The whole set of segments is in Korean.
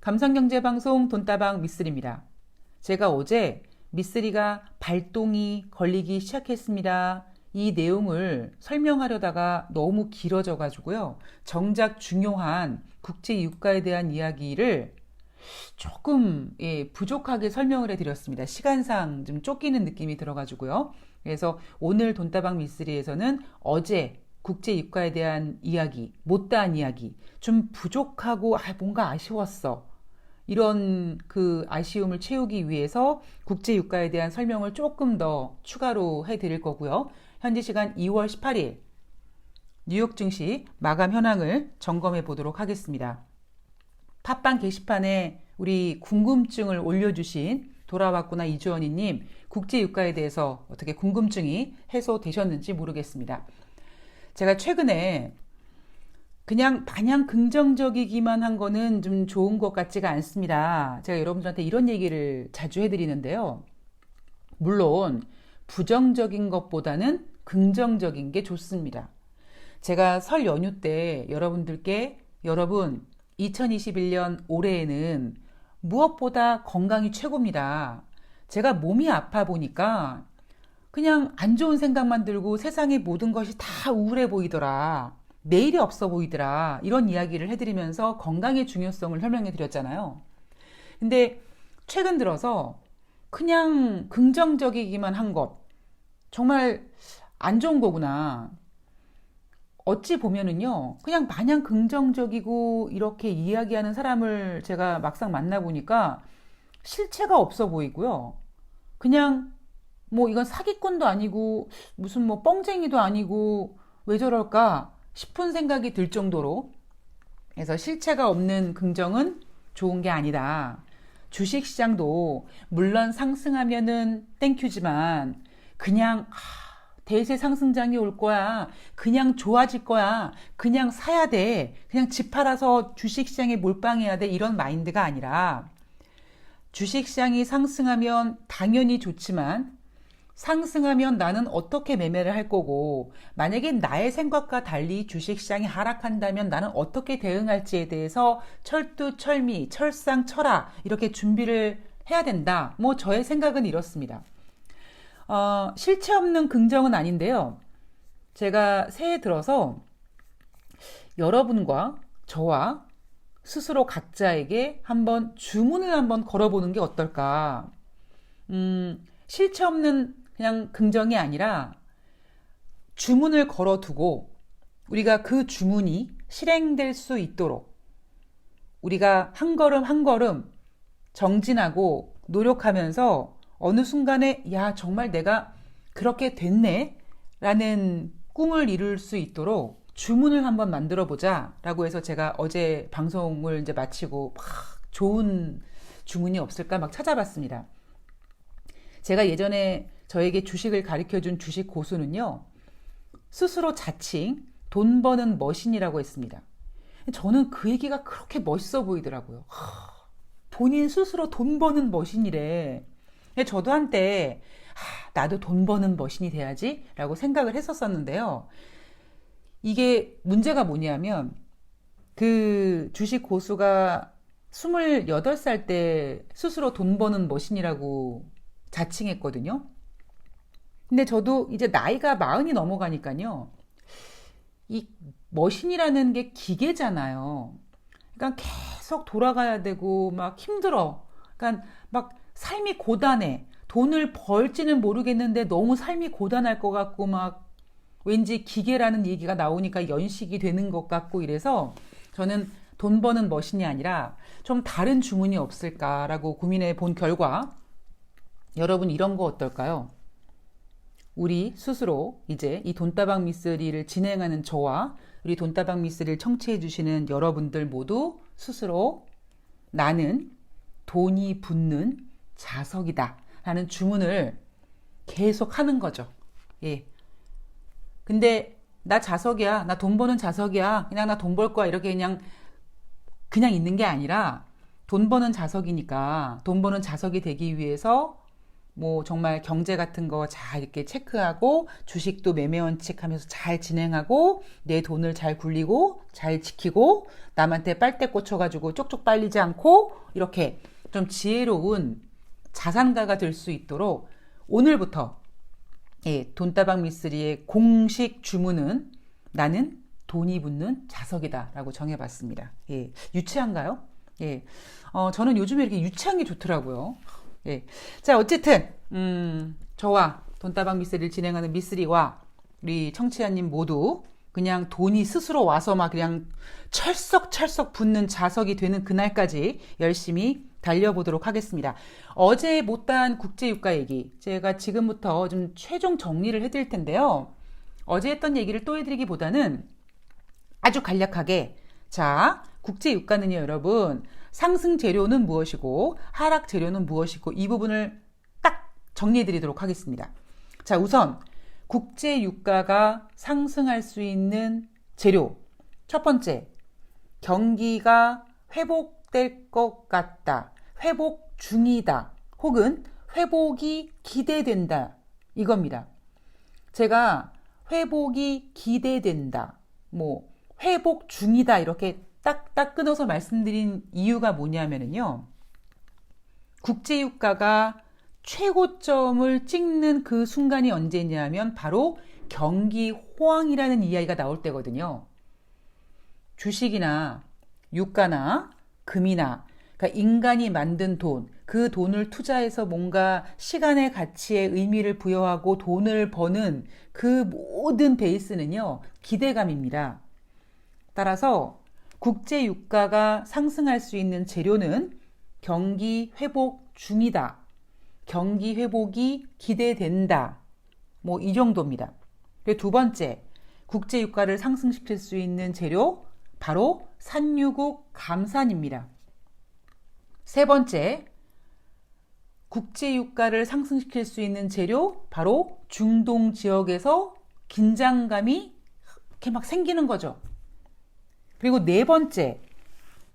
감성경제방송 돈다방 미쓰리입니다. 제가 어제 미쓰리가 발동이 걸리기 시작했습니다. 이 내용을 설명하려다가 너무 길어져 가지고요. 정작 중요한 국제 유가에 대한 이야기를 조금 예, 부족하게 설명을 해드렸습니다. 시간상 좀 쫓기는 느낌이 들어가지고요. 그래서 오늘 돈다방 미쓰리에서는 어제 국제 유가에 대한 이야기, 못다한 이야기, 좀 부족하고 아, 뭔가 아쉬웠어. 이런 그 아쉬움을 채우기 위해서 국제 유가에 대한 설명을 조금 더 추가로 해 드릴 거고요. 현지 시간 2월 18일 뉴욕 증시 마감 현황을 점검해 보도록 하겠습니다. 팟빵 게시판에 우리 궁금증을 올려주신 돌아왔구나 이주원이님 국제 유가에 대해서 어떻게 궁금증이 해소되셨는지 모르겠습니다. 제가 최근에 그냥 마냥 긍정적이기만 한 거는 좀 좋은 것 같지가 않습니다. 제가 여러분들한테 이런 얘기를 자주 해드리는데요. 물론 부정적인 것보다는 긍정적인 게 좋습니다. 제가 설 연휴 때 여러분들께 여러분 2021년 올해에는 무엇보다 건강이 최고입니다. 제가 몸이 아파 보니까 그냥 안 좋은 생각만 들고 세상의 모든 것이 다 우울해 보이더라. 내일이 없어 보이더라. 이런 이야기를 해드리면서 건강의 중요성을 설명해 드렸잖아요. 근데 최근 들어서 그냥 긍정적이기만 한 것, 정말 안 좋은 거구나. 어찌 보면은요, 그냥 마냥 긍정적이고 이렇게 이야기하는 사람을 제가 막상 만나보니까 실체가 없어 보이고요. 그냥 뭐 이건 사기꾼도 아니고 무슨 뭐 뻥쟁이도 아니고 왜 저럴까 싶은 생각이 들 정도로 그래서 실체가 없는 긍정은 좋은 게 아니다. 주식 시장도 물론 상승하면은 땡큐지만 그냥 대세 상승장이 올 거야. 그냥 좋아질 거야. 그냥 사야 돼. 그냥 집 팔아서 주식 시장에 몰빵해야 돼. 이런 마인드가 아니라 주식 시장이 상승하면 당연히 좋지만 상승하면 나는 어떻게 매매를 할 거고, 만약에 나의 생각과 달리 주식시장이 하락한다면 나는 어떻게 대응할지에 대해서 철두철미, 철상철하, 이렇게 준비를 해야 된다. 뭐, 저의 생각은 이렇습니다. 어, 실체 없는 긍정은 아닌데요. 제가 새해 들어서 여러분과 저와 스스로 각자에게 한번 주문을 한번 걸어보는 게 어떨까. 음, 실체 없는 그냥 긍정이 아니라 주문을 걸어두고 우리가 그 주문이 실행될 수 있도록 우리가 한 걸음 한 걸음 정진하고 노력하면서 어느 순간에 야 정말 내가 그렇게 됐네 라는 꿈을 이룰 수 있도록 주문을 한번 만들어 보자 라고 해서 제가 어제 방송을 이제 마치고 막 좋은 주문이 없을까 막 찾아봤습니다. 제가 예전에 저에게 주식을 가르쳐 준 주식 고수는요, 스스로 자칭 돈 버는 머신이라고 했습니다. 저는 그 얘기가 그렇게 멋있어 보이더라고요. 하, 본인 스스로 돈 버는 머신이래. 저도 한때, 하, 나도 돈 버는 머신이 돼야지 라고 생각을 했었었는데요. 이게 문제가 뭐냐면, 그 주식 고수가 28살 때 스스로 돈 버는 머신이라고 자칭했거든요. 근데 저도 이제 나이가 마흔이 넘어가니까요. 이 머신이라는 게 기계잖아요. 그러니까 계속 돌아가야 되고 막 힘들어. 그러니까 막 삶이 고단해. 돈을 벌지는 모르겠는데 너무 삶이 고단할 것 같고 막 왠지 기계라는 얘기가 나오니까 연식이 되는 것 같고 이래서 저는 돈 버는 머신이 아니라 좀 다른 주문이 없을까라고 고민해 본 결과 여러분 이런 거 어떨까요? 우리 스스로 이제 이 돈다방 미쓰리를 진행하는 저와 우리 돈다방 미쓰리를 청취해 주시는 여러분들 모두 스스로 나는 돈이 붙는 자석이다 라는 주문을 계속 하는 거죠. 예. 근데 나 자석이야. 나 돈 버는 자석이야. 그냥 나 돈 벌 거야. 이렇게 그냥 그냥 있는 게 아니라 돈 버는 자석이니까 돈 버는 자석이 되기 위해서 뭐 정말 경제 같은 거 잘 이렇게 체크하고 주식도 매매 원칙 하면서 잘 진행하고 내 돈을 잘 굴리고 잘 지키고 남한테 빨대 꽂혀가지고 쪽쪽 빨리지 않고 이렇게 좀 지혜로운 자산가가 될 수 있도록 오늘부터 예, 돈다방 미쓰리의 공식 주문은 나는 돈이 붙는 자석이다라고 정해봤습니다. 예, 유치한가요? 예, 어, 저는 요즘에 이렇게 유치한 게 좋더라고요. 예, 자 어쨌든 음, 저와 돈다방 미쓰리를 진행하는 미쓰리와 우리 청취자님 모두 그냥 돈이 스스로 와서 막 그냥 철썩철썩 붙는 자석이 되는 그날까지 열심히 달려보도록 하겠습니다. 어제 못다한 국제유가 얘기 제가 지금부터 좀 최종 정리를 해드릴 텐데요. 어제 했던 얘기를 또 해드리기보다는 아주 간략하게 자 국제유가는요 여러분 상승 재료는 무엇이고 하락 재료는 무엇이고 이 부분을 딱 정리해 드리도록 하겠습니다. 자, 우선 국제 유가가 상승할 수 있는 재료. 첫 번째, 경기가 회복될 것 같다. 회복 중이다. 혹은 회복이 기대된다. 이겁니다. 제가 회복이 기대된다. 뭐, 회복 중이다. 이렇게 딱 딱 끊어서 말씀드린 이유가 뭐냐면요. 국제유가가 최고점을 찍는 그 순간이 언제냐면 바로 경기 호황이라는 이야기가 나올 때거든요. 주식이나 유가나 금이나 그러니까 인간이 만든 돈, 그 돈을 투자해서 뭔가 시간의 가치에 의미를 부여하고 돈을 버는 그 모든 베이스는요, 기대감입니다. 따라서 국제 유가가 상승할 수 있는 재료는 경기 회복 중이다. 경기 회복이 기대된다. 뭐 이 정도입니다. 두 번째, 국제 유가를 상승시킬 수 있는 재료 바로 산유국 감산입니다. 세 번째, 국제 유가를 상승시킬 수 있는 재료 바로 중동 지역에서 긴장감이 이렇게 막 생기는 거죠. 그리고 네 번째,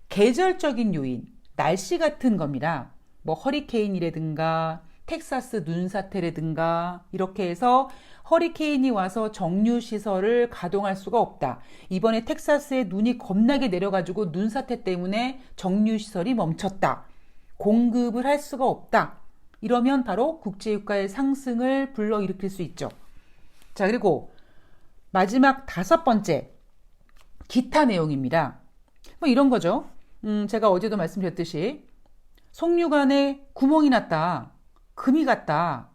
계절적인 요인, 날씨 같은 겁니다. 뭐 허리케인이라든가 텍사스 눈사태라든가 이렇게 해서 허리케인이 와서 정유 시설을 가동할 수가 없다. 이번에 텍사스에 눈이 겁나게 내려가지고 눈사태 때문에 정유 시설이 멈췄다. 공급을 할 수가 없다. 이러면 바로 국제유가의 상승을 불러일으킬 수 있죠. 자, 그리고 마지막 다섯 번째, 기타 내용입니다. 뭐 이런 거죠. 음, 제가 어제도 말씀드렸듯이 속류관에 구멍이 났다. 금이 갔다.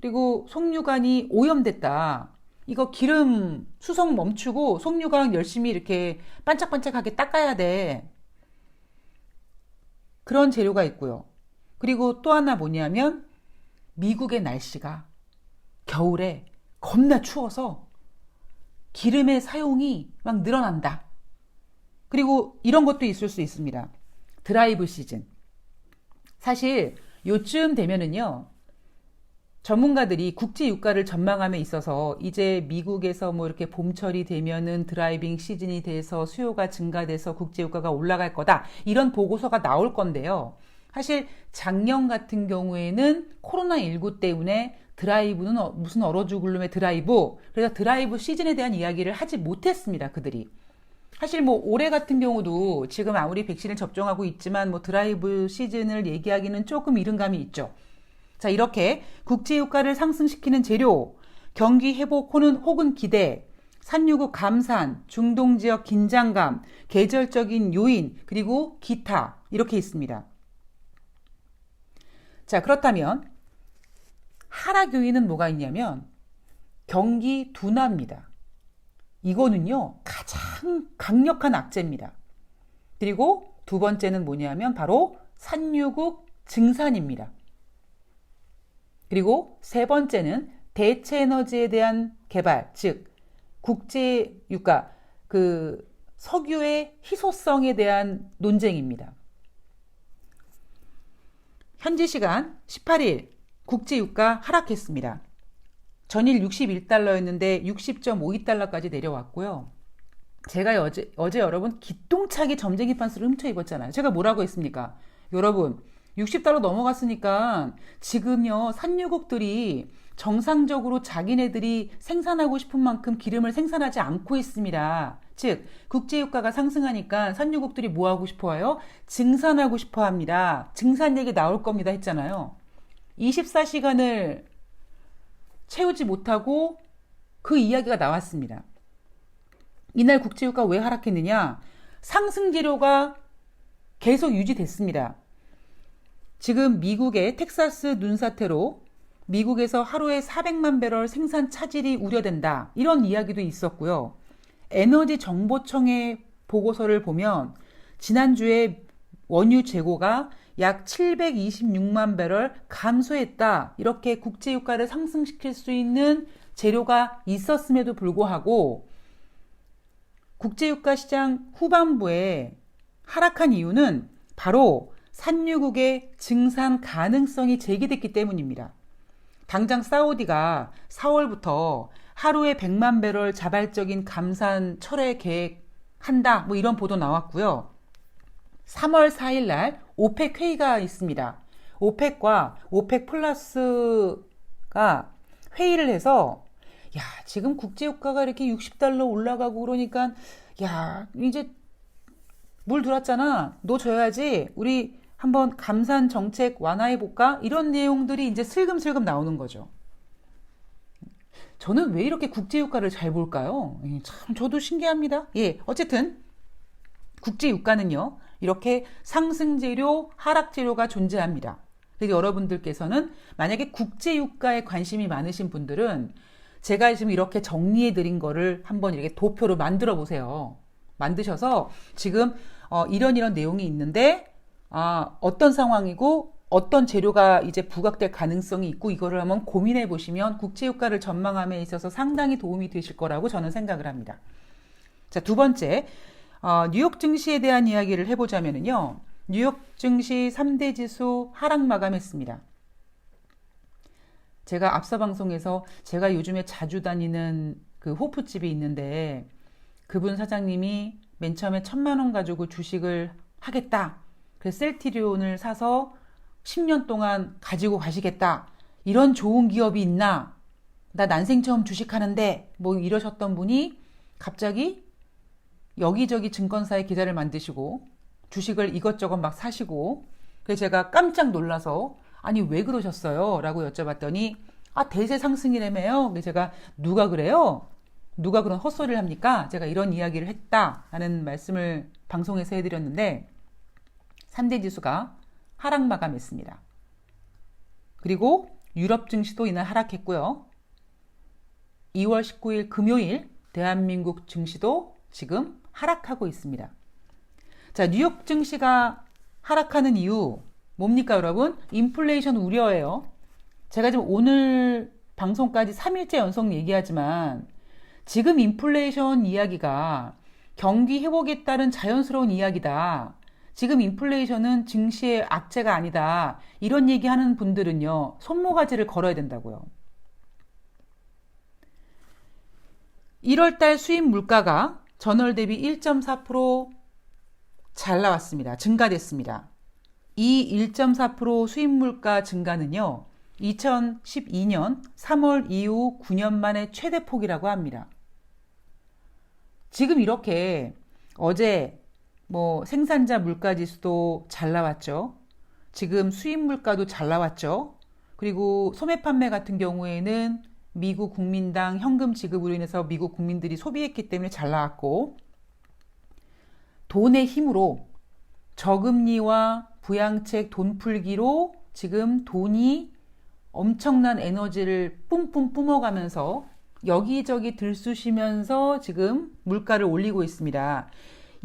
그리고 속류관이 오염됐다. 이거 기름 수송 멈추고 속류관 열심히 이렇게 반짝반짝하게 닦아야 돼. 그런 재료가 있고요. 그리고 또 하나 뭐냐면 미국의 날씨가 겨울에 겁나 추워서 기름의 사용이 막 늘어난다. 그리고 이런 것도 있을 수 있습니다. 드라이브 시즌. 사실 요쯤 되면은요. 전문가들이 국제 유가를 전망함에 있어서 이제 미국에서 뭐 이렇게 봄철이 되면은 드라이빙 시즌이 돼서 수요가 증가돼서 국제 유가가 올라갈 거다. 이런 보고서가 나올 건데요. 사실 작년 같은 경우에는 코로나19 때문에 드라이브는 어, 무슨 얼어 죽을 놈의 드라이브. 그래서 드라이브 시즌에 대한 이야기를 하지 못했습니다. 그들이. 사실 뭐 올해 같은 경우도 지금 아무리 백신을 접종하고 있지만 뭐 드라이브 시즌을 얘기하기는 조금 이른 감이 있죠. 자, 이렇게 국제 유가를 상승시키는 재료, 경기 회복 호는 혹은 기대, 산유국 감산, 중동 지역 긴장감, 계절적인 요인, 그리고 기타 이렇게 있습니다. 자, 그렇다면 하락 요인은 뭐가 있냐면 경기 둔화입니다. 이거는요, 가장 강력한 악재입니다. 그리고 두 번째는 뭐냐면 바로 산유국 증산입니다. 그리고 세 번째는 대체 에너지에 대한 개발, 즉, 국제 유가, 그 석유의 희소성에 대한 논쟁입니다. 현지 시간 18일 국제 유가 하락했습니다. 전일 61달러였는데 60.52달러까지 내려왔고요. 제가 어제, 어제 여러분 기똥차게 점쟁이 판스를 훔쳐 입었잖아요. 제가 뭐라고 했습니까? 여러분, 60달러 넘어갔으니까 지금요 산유국들이 정상적으로 자기네들이 생산하고 싶은 만큼 기름을 생산하지 않고 있습니다. 즉 국제유가가 상승하니까 산유국들이 뭐 하고 싶어요? 증산하고 싶어 합니다. 증산 얘기 나올 겁니다 했잖아요. 24시간을 채우지 못하고 그 이야기가 나왔습니다. 이날 국제유가 왜 하락했느냐? 상승 재료가 계속 유지됐습니다. 지금 미국의 텍사스 눈 사태로 미국에서 하루에 400만 배럴 생산 차질이 우려된다. 이런 이야기도 있었고요. 에너지 정보청의 보고서를 보면 지난주에 원유 재고가 약 726만 배럴 감소했다. 이렇게 국제 유가를 상승시킬 수 있는 재료가 있었음에도 불구하고 국제 유가 시장 후반부에 하락한 이유는 바로 산유국의 증산 가능성이 제기됐기 때문입니다. 당장 사우디가 4월부터 하루에 100만 배럴 자발적인 감산 철회 계획한다. 뭐 이런 보도 나왔고요. 3월 4일 날 오펙 회의가 있습니다. 오펙과 오펙 플러스가 회의를 해서 야, 지금 국제 유가가 이렇게 60달러 올라가고 그러니까 야, 이제 물 들었잖아. 너 줘야지. 우리 한번 감산 정책 완화해 볼까? 이런 내용들이 이제 슬금슬금 나오는 거죠. 저는 왜 이렇게 국제유가를 잘 볼까요? 예, 참 저도 신기합니다. 예, 어쨌든 국제유가는요. 이렇게 상승재료, 하락재료가 존재합니다. 그래서 여러분들께서는 만약에 국제유가에 관심이 많으신 분들은 제가 지금 이렇게 정리해 드린 거를 한번 이렇게 도표로 만들어 보세요. 만드셔서 지금 어, 이런 이런 내용이 있는데 아, 어떤 상황이고 어떤 재료가 이제 부각될 가능성이 있고 이거를 한번 고민해 보시면 국제 유가를 전망함에 있어서 상당히 도움이 되실 거라고 저는 생각을 합니다. 자, 두 번째, 어, 뉴욕 증시에 대한 이야기를 해 보자면요. 뉴욕 증시 3대 지수 하락 마감했습니다. 제가 앞서 방송에서 제가 요즘에 자주 다니는 그 호프집이 있는데 그분 사장님이 맨 처음에 천만 원 가지고 주식을 하겠다. 그래서 셀티리온을 사서 10년 동안 가지고 가시겠다. 이런 좋은 기업이 있나? 나 난생 처음 주식하는데 뭐 이러셨던 분이 갑자기 여기저기 증권사에 계좌를 만드시고 주식을 이것저것 막 사시고 그래서 제가 깜짝 놀라서 아니 왜 그러셨어요? 라고 여쭤봤더니 아 대세 상승이라며요. 그래서 제가 누가 그래요? 누가 그런 헛소리를 합니까? 제가 이런 이야기를 했다 라는 말씀을 방송에서 해드렸는데 3대 지수가 하락 마감했습니다. 그리고 유럽 증시도 이날 하락했고요. 2월 19일 금요일 대한민국 증시도 지금 하락하고 있습니다. 자, 뉴욕 증시가 하락하는 이유 뭡니까, 여러분? 인플레이션 우려예요. 제가 지금 오늘 방송까지 3일째 연속 얘기하지만 지금 인플레이션 이야기가 경기 회복에 따른 자연스러운 이야기다. 지금 인플레이션은 증시의 악재가 아니다. 이런 얘기 하는 분들은요, 손모가지를 걸어야 된다고요. 1월달 수입 물가가 전월 대비 1.4%잘 나왔습니다. 증가됐습니다. 이 1.4% 수입 물가 증가는요, 2012년 3월 이후 9년 만에 최대 폭이라고 합니다. 지금 이렇게 어제 뭐 생산자 물가 지수도 잘 나왔죠. 지금 수입 물가도 잘 나왔죠. 그리고 소매 판매 같은 경우에는 미국 국민당 현금 지급으로 인해서 미국 국민들이 소비했기 때문에 잘 나왔고 돈의 힘으로 저금리와 부양책 돈 풀기로 지금 돈이 엄청난 에너지를 뿜뿜 뿜어가면서 여기저기 들쑤시면서 지금 물가를 올리고 있습니다.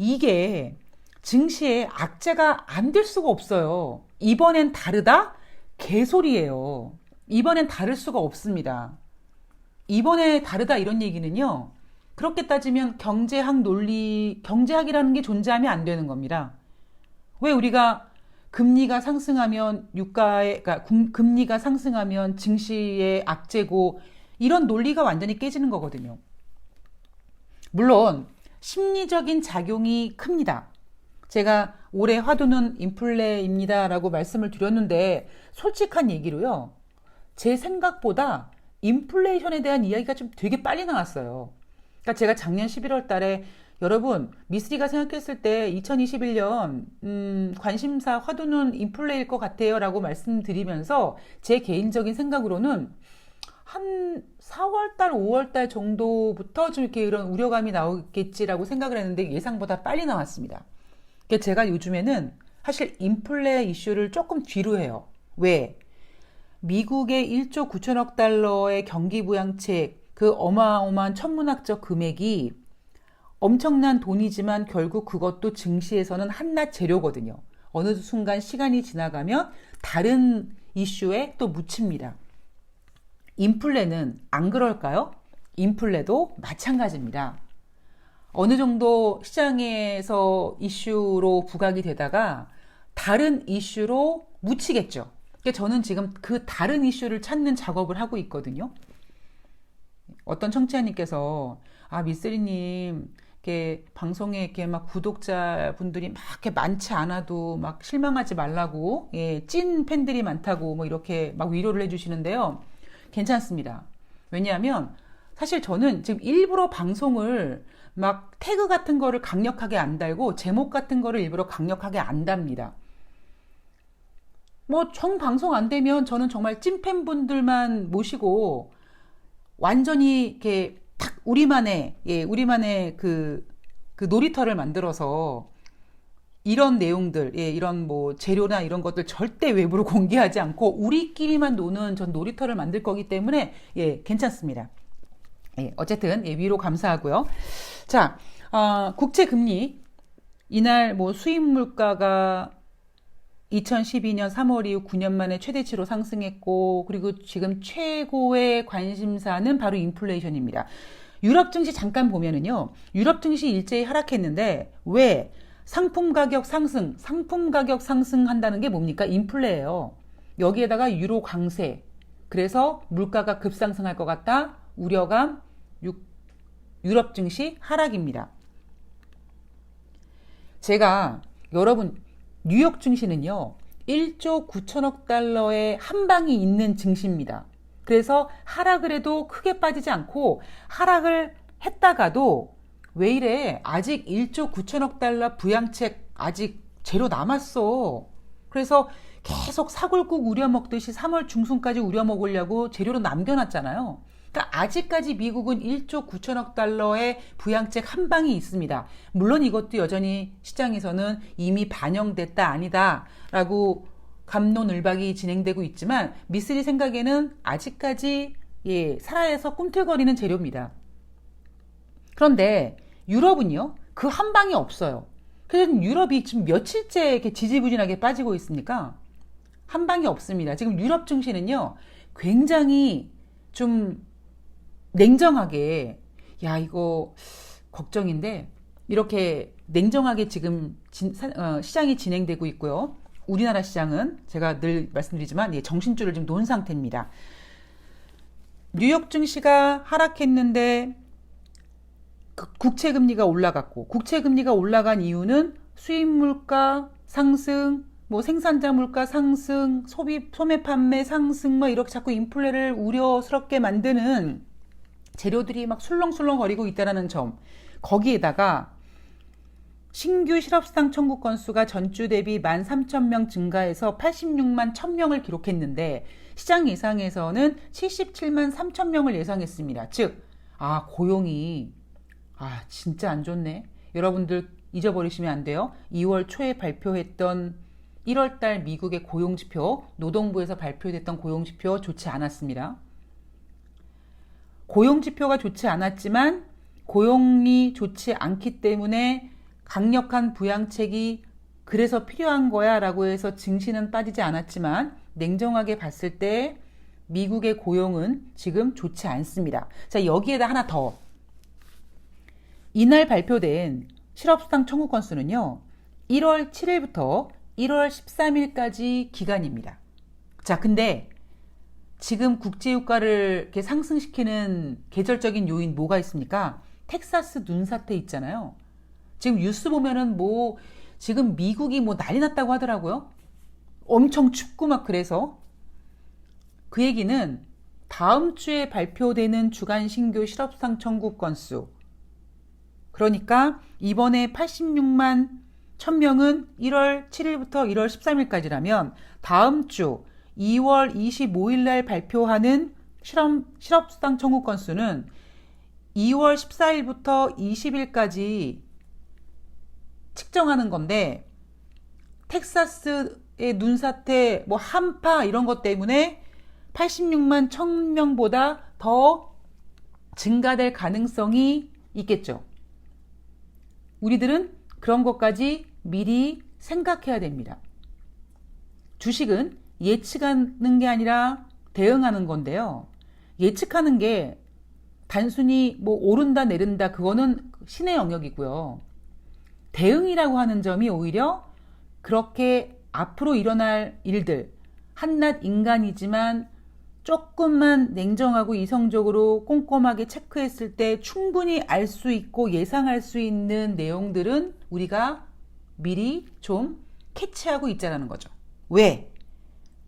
이게 증시에 악재가 안 될 수가 없어요. 이번엔 다르다? 개소리예요. 이번엔 다를 수가 없습니다. 이번에 다르다 이런 얘기는요. 그렇게 따지면 경제학 논리, 경제학이라는 게 존재하면 안 되는 겁니다. 왜 우리가 금리가 상승하면 유가에, 그러니까 금리가 상승하면 증시의 악재고 이런 논리가 완전히 깨지는 거거든요. 물론 심리적인 작용이 큽니다. 제가 올해 화두는 인플레입니다 라고 말씀을 드렸는데 솔직한 얘기로요. 제 생각보다 인플레이션에 대한 이야기가 좀 되게 빨리 나왔어요. 그러니까 제가 작년 11월 달에 여러분 미스리가 생각했을 때 2021년 음, 관심사 화두는 인플레일 것 같아요 라고 말씀드리면서 제 개인적인 생각으로는 한 4월달, 5월달 정도부터 좀 이렇게 이런 우려감이 나오겠지라고 생각을 했는데 예상보다 빨리 나왔습니다. 그러니까 제가 요즘에는 사실 인플레 이슈를 조금 뒤로 해요. 왜? 미국의 1조 9천억 달러의 경기 부양책 그 어마어마한 천문학적 금액이 엄청난 돈이지만 결국 그것도 증시에서는 한낱 재료거든요. 어느 순간 시간이 지나가면 다른 이슈에 또 묻힙니다. 인플레는 안 그럴까요? 인플레도 마찬가지입니다. 어느 정도 시장에서 이슈로 부각이 되다가 다른 이슈로 묻히겠죠. 그러니까 저는 지금 그 다른 이슈를 찾는 작업을 하고 있거든요. 어떤 청취자님께서 아 미쓰리님 이렇게 방송에 이렇게 막 구독자 분들이 막 이렇게 많지 않아도 막 실망하지 말라고 예, 찐 팬들이 많다고 뭐 이렇게 막 위로를 해주시는데요. 괜찮습니다. 왜냐하면 사실 저는 지금 일부러 방송을 막 태그 같은 거를 강력하게 안 달고 제목 같은 거를 일부러 강력하게 안 답니다. 뭐 정 방송 안 되면 저는 정말 찐팬분들만 모시고 완전히 이렇게 탁 우리만의 예, 우리만의 그, 그 놀이터를 만들어서 이런 내용들, 예, 이런 뭐 재료나 이런 것들 절대 외부로 공개하지 않고 우리끼리만 노는 전 놀이터를 만들 거기 때문에 예, 괜찮습니다. 예, 어쨌든 예, 위로 감사하고요. 자, 어, 국채 금리 이날 뭐 수입 물가가 2012년 3월 이후 9년 만에 최대치로 상승했고 그리고 지금 최고의 관심사는 바로 인플레이션입니다. 유럽 증시 잠깐 보면은요. 유럽 증시 일제히 하락했는데 왜 상품 가격 상승, 상품 가격 상승한다는 게 뭡니까? 인플레예요. 여기에다가 유로 강세. 그래서 물가가 급상승할 것 같다. 우려감 유, 유럽 증시 하락입니다. 제가 여러분 뉴욕 증시는요. 1조 9천억 달러의 한 방이 있는 증시입니다. 그래서 하락을 해도 크게 빠지지 않고 하락을 했다가도 왜 이래? 아직 1조 9천억 달러 부양책 아직 재료 남았어. 그래서 계속 사골국 우려먹듯이 3월 중순까지 우려먹으려고 재료로 남겨놨잖아요. 그러니까 아직까지 미국은 1조 9천억 달러의 부양책 한 방이 있습니다. 물론 이것도 여전히 시장에서는 이미 반영됐다 아니다라고 감론을박이 진행되고 있지만 미쓰리 생각에는 아직까지 예, 살아에서 꿈틀거리는 재료입니다. 그런데 유럽은요 그 한 방이 없어요. 그래서 유럽이 지금 며칠째 이렇게 지지부진하게 빠지고 있습니까? 한 방이 없습니다. 지금 유럽 증시는요 굉장히 좀 냉정하게 야 이거 걱정인데 이렇게 냉정하게 지금 진, 어, 시장이 진행되고 있고요. 우리나라 시장은 제가 늘 말씀드리지만 예, 정신줄을 지금 놓은 상태입니다. 뉴욕 증시가 하락했는데 그 국채 금리가 올라갔고 국채 금리가 올라간 이유는 수입 물가 상승, 뭐 생산자 물가 상승, 소비 소매 판매 상승 뭐 이렇게 자꾸 인플레를 우려스럽게 만드는 재료들이 막 술렁술렁거리고 있다라는 점. 거기에다가 신규 실업상 청구 건수가 전주 대비 13,000명 증가해서 86만 1,000명을 기록했는데 시장 예상에서는 77만 3,000명을 예상했습니다. 즉, 아, 고용이 아, 진짜 안 좋네. 여러분들 잊어버리시면 안 돼요. 2월 초에 발표했던 1월달 미국의 고용지표, 노동부에서 발표됐던 고용지표 좋지 않았습니다. 고용지표가 좋지 않았지만 고용이 좋지 않기 때문에 강력한 부양책이 그래서 필요한 거야 라고 해서 증시는 빠지지 않았지만 냉정하게 봤을 때 미국의 고용은 지금 좋지 않습니다. 자, 여기에다 하나 더. 이날 발표된 실업수당 청구 건수는요, 1월 7일부터 1월 13일까지 기간입니다. 자, 근데 지금 국제유가를 이렇게 상승시키는 계절적인 요인 뭐가 있습니까? 텍사스 눈사태 있잖아요. 지금 뉴스 보면은 뭐 지금 미국이 뭐 난리 났다고 하더라고요. 엄청 춥고 막 그래서 그 얘기는 다음 주에 발표되는 주간 신규 실업상 청구 건수 그러니까 이번에 86만 1000명은 1월 7일부터 1월 13일까지라면 다음 주 2월 25일 날 발표하는 실업, 실업수당 청구 건수는 2월 14일부터 20일까지 측정하는 건데 텍사스의 눈사태, 뭐 한파 이런 것 때문에 86만 1000명보다 더 증가될 가능성이 있겠죠. 우리들은 그런 것까지 미리 생각해야 됩니다. 주식은 예측하는 게 아니라 대응하는 건데요. 예측하는 게 단순히 뭐 오른다 내린다 그거는 신의 영역이고요. 대응이라고 하는 점이 오히려 그렇게 앞으로 일어날 일들 한낱 인간이지만 조금만 냉정하고 이성적으로 꼼꼼하게 체크했을 때 충분히 알 수 있고 예상할 수 있는 내용들은 우리가 미리 좀 캐치하고 있자라는 거죠. 왜?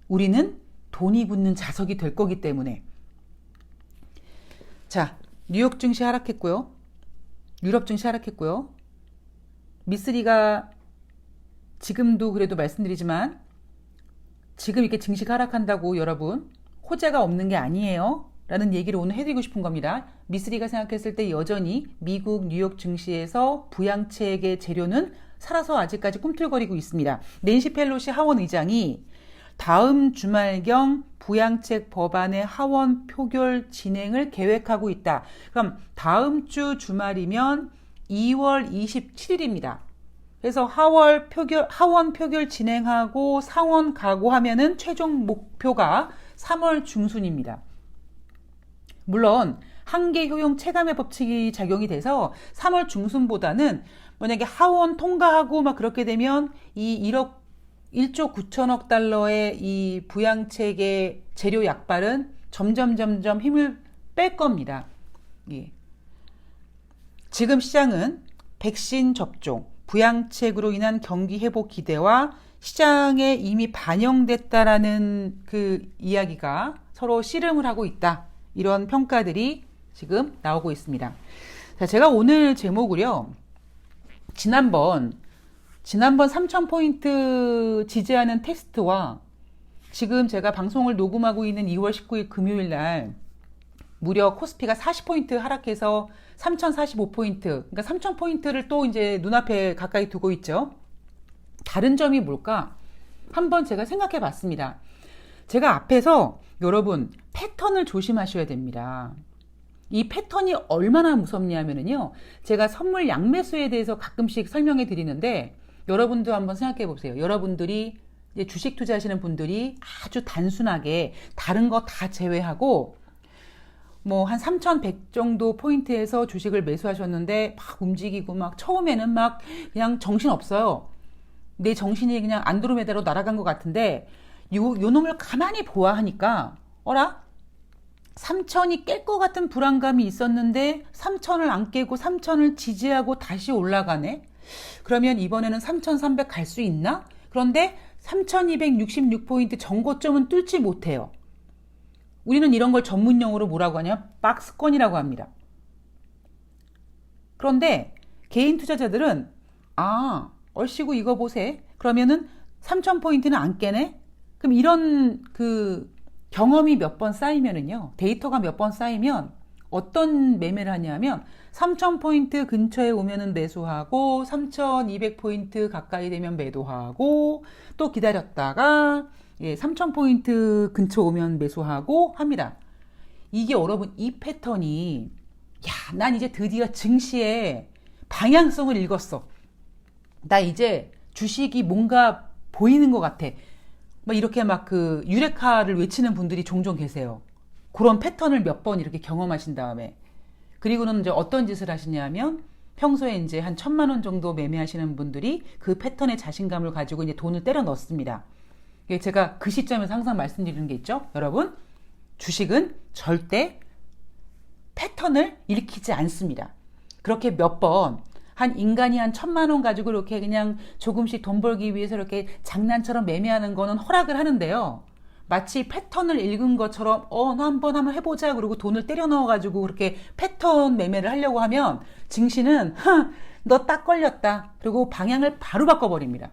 우리는 돈이 붙는 자석이 될 거기 때문에. 자, 뉴욕 증시 하락했고요. 유럽 증시 하락했고요. 미쓰리가 지금도 그래도 말씀드리지만 지금 이렇게 증시가 하락한다고 여러분 호재가 없는 게 아니에요. 라는 얘기를 오늘 해드리고 싶은 겁니다. 미쓰리가 생각했을 때 여전히 미국 뉴욕 증시에서 부양책의 재료는 살아서 아직까지 꿈틀거리고 있습니다. 낸시 펠로시 하원 의장이 다음 주말경 부양책 법안의 하원 표결 진행을 계획하고 있다. 그럼 다음 주 주말이면 2월 27일입니다. 그래서 하월 표결, 하원 표결 진행하고 상원 가고 하면은 최종 목표가 3월 중순입니다. 물론 한계 효용 체감의 법칙이 작용이 돼서 3월 중순보다는 만약에 하원 통과하고 막 그렇게 되면 이 1억 1조 9천억 달러의 이 부양책의 재료 약발은 점점 점점 힘을 뺄 겁니다. 예. 지금 시장은 백신 접종, 부양책으로 인한 경기 회복 기대와 시장에 이미 반영됐다라는 그 이야기가 서로 씨름을 하고 있다. 이런 평가들이 지금 나오고 있습니다. 자, 제가 오늘 제목을요. 지난번 지난번 3,000포인트 지지하는 테스트와 지금 제가 방송을 녹음하고 있는 2월 19일 금요일 날 무려 코스피가 40포인트 하락해서 3,045포인트, 그러니까 3,000포인트를 또 이제 눈앞에 가까이 두고 있죠. 다른 점이 뭘까? 한번 제가 생각해 봤습니다. 제가 앞에서 여러분 패턴을 조심하셔야 됩니다. 이 패턴이 얼마나 무섭냐면요. 제가 선물 양매수에 대해서 가끔씩 설명해 드리는데 여러분도 한번 생각해 보세요. 여러분들이 주식 투자하시는 분들이 아주 단순하게 다른 거 다 제외하고 뭐 한 3,100 정도 포인트에서 주식을 매수하셨는데 막 움직이고 막 처음에는 막 그냥 정신 없어요. 내 정신이 그냥 안드로메다로 날아간 것 같은데 요, 요 놈을 가만히 보아하니까 어라? 3천이 깰 것 같은 불안감이 있었는데 3천을 안 깨고 3천을 지지하고 다시 올라가네? 그러면 이번에는 3,300갈수 있나? 그런데 3,266포인트 정고점은 뚫지 못해요. 우리는 이런 걸 전문용어로 뭐라고 하냐? 박스권이라고 합니다. 그런데 개인 투자자들은 아, 얼씨구 이거 보세. 그러면은 3,000포인트는 안 깨네? 그럼 이런 그 경험이 몇 번 쌓이면은요, 데이터가 몇 번 쌓이면 어떤 매매를 하냐면 3,000포인트 근처에 오면은 매수하고 3,200포인트 가까이 되면 매도하고 또 기다렸다가 예, 3,000포인트 근처 오면 매수하고 합니다. 이게 여러분 이 패턴이 야, 난 이제 드디어 증시의 방향성을 읽었어. 나 이제 주식이 뭔가 보이는 것 같아. 막 이렇게 막 그 유레카를 외치는 분들이 종종 계세요. 그런 패턴을 몇 번 이렇게 경험하신 다음에 그리고는 이제 어떤 짓을 하시냐면 평소에 이제 한 천만 원 정도 매매하시는 분들이 그 패턴의 자신감을 가지고 이제 돈을 때려 넣습니다. 제가 그 시점에서 항상 말씀드리는 게 있죠. 여러분, 주식은 절대 패턴을 일으키지 않습니다. 그렇게 몇 번, 한 인간이 한 천만 원 가지고 이렇게 그냥 조금씩 돈 벌기 위해서 이렇게 장난처럼 매매하는 거는 허락을 하는데요. 마치 패턴을 읽은 것처럼 어, 너 한번 한번 해보자 그러고 돈을 때려 넣어가지고 그렇게 패턴 매매를 하려고 하면 증시는 너 딱 걸렸다. 그리고 방향을 바로 바꿔버립니다.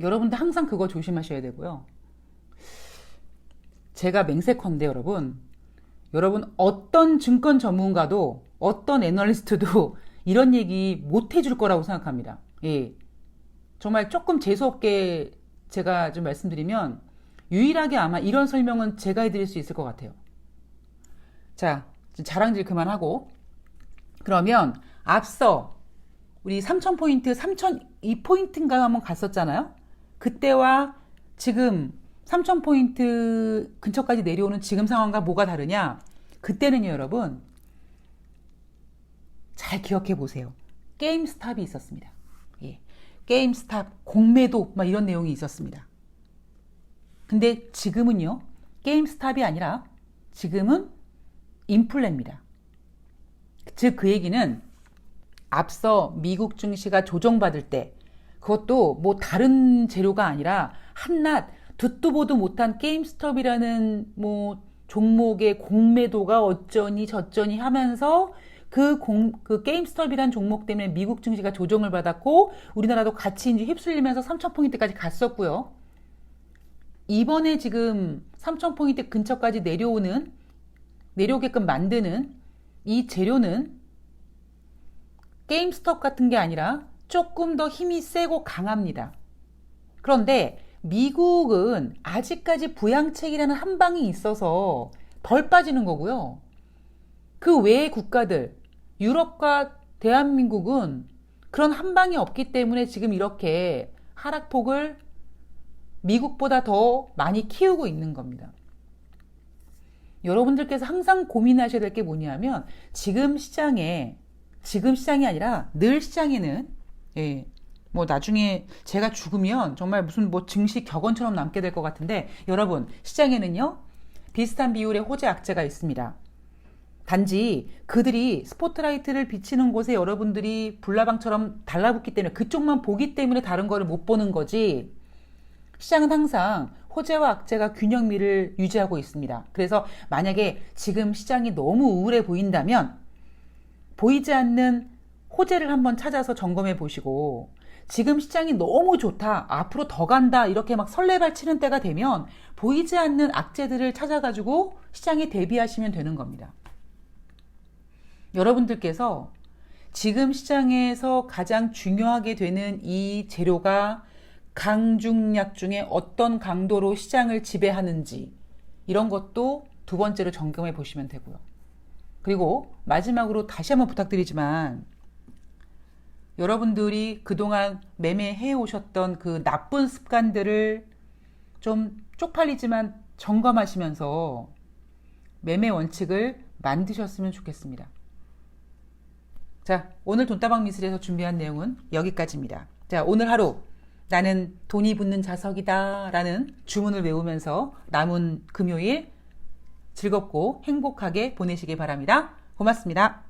여러분들 항상 그거 조심하셔야 되고요. 제가 맹세컨대 여러분, 여러분 어떤 증권 전문가도 어떤 애널리스트도 이런 얘기 못 해줄 거라고 생각합니다. 예. 정말 조금 재수없게 제가 좀 말씀드리면 유일하게 아마 이런 설명은 제가 해드릴 수 있을 것 같아요. 자, 자랑질 그만하고 그러면 앞서 우리 3,000포인트, 3,002포인트인가 한번 갔었잖아요. 그때와 지금 3,000포인트 근처까지 내려오는 지금 상황과 뭐가 다르냐? 그때는요, 여러분. 잘 기억해 보세요. 게임 스탑이 있었습니다. 예. 게임 스탑, 공매도, 막 이런 내용이 있었습니다. 근데 지금은요, 게임 스탑이 아니라 지금은 인플레입니다. 즉, 그 얘기는 앞서 미국 증시가 조정받을 때 그것도 뭐 다른 재료가 아니라 한낱 듣도 보도 못한 게임 스톱이라는 뭐 종목의 공매도가 어쩌니 저쩌니 하면서 그, 공, 그 게임스톱이라는 종목 때문에 미국 증시가 조정을 받았고 우리나라도 같이 이제 휩쓸리면서 3,000포인트까지 갔었고요. 이번에 지금 3,000포인트 근처까지 내려오는, 내려오게끔 만드는 이 재료는 게임스톱 같은 게 아니라 조금 더 힘이 세고 강합니다. 그런데 미국은 아직까지 부양책이라는 한 방이 있어서 덜 빠지는 거고요. 그 외의 국가들, 유럽과 대한민국은 그런 한 방이 없기 때문에 지금 이렇게 하락폭을 미국보다 더 많이 키우고 있는 겁니다. 여러분들께서 항상 고민하셔야 될 게 뭐냐면 지금 시장에 지금 시장이 아니라 늘 시장에는 예, 뭐 나중에 제가 죽으면 정말 무슨 뭐 증시 격언처럼 남게 될 것 같은데 여러분 시장에는요 비슷한 비율의 호재 악재가 있습니다. 단지 그들이 스포트라이트를 비치는 곳에 여러분들이 불나방처럼 달라붙기 때문에 그쪽만 보기 때문에 다른 거를 못 보는 거지. 시장은 항상 호재와 악재가 균형미를 유지하고 있습니다. 그래서 만약에 지금 시장이 너무 우울해 보인다면 보이지 않는 호재를 한번 찾아서 점검해 보시고 지금 시장이 너무 좋다. 앞으로 더 간다. 이렇게 막 설레발 치는 때가 되면 보이지 않는 악재들을 찾아가지고 시장에 대비하시면 되는 겁니다. 여러분들께서 지금 시장에서 가장 중요하게 되는 이 재료가 강중약 중에 어떤 강도로 시장을 지배하는지 이런 것도 두 번째로 점검해 보시면 되고요. 그리고 마지막으로 다시 한번 부탁드리지만 여러분들이 그동안 매매해 오셨던 그 나쁜 습관들을 좀 쪽팔리지만 점검하시면서 매매 원칙을 만드셨으면 좋겠습니다. 자, 오늘 돈다방 미술에서 준비한 내용은 여기까지입니다. 자, 오늘 하루 나는 돈이 붙는 자석이다 라는 주문을 외우면서 남은 금요일 즐겁고 행복하게 보내시기 바랍니다. 고맙습니다.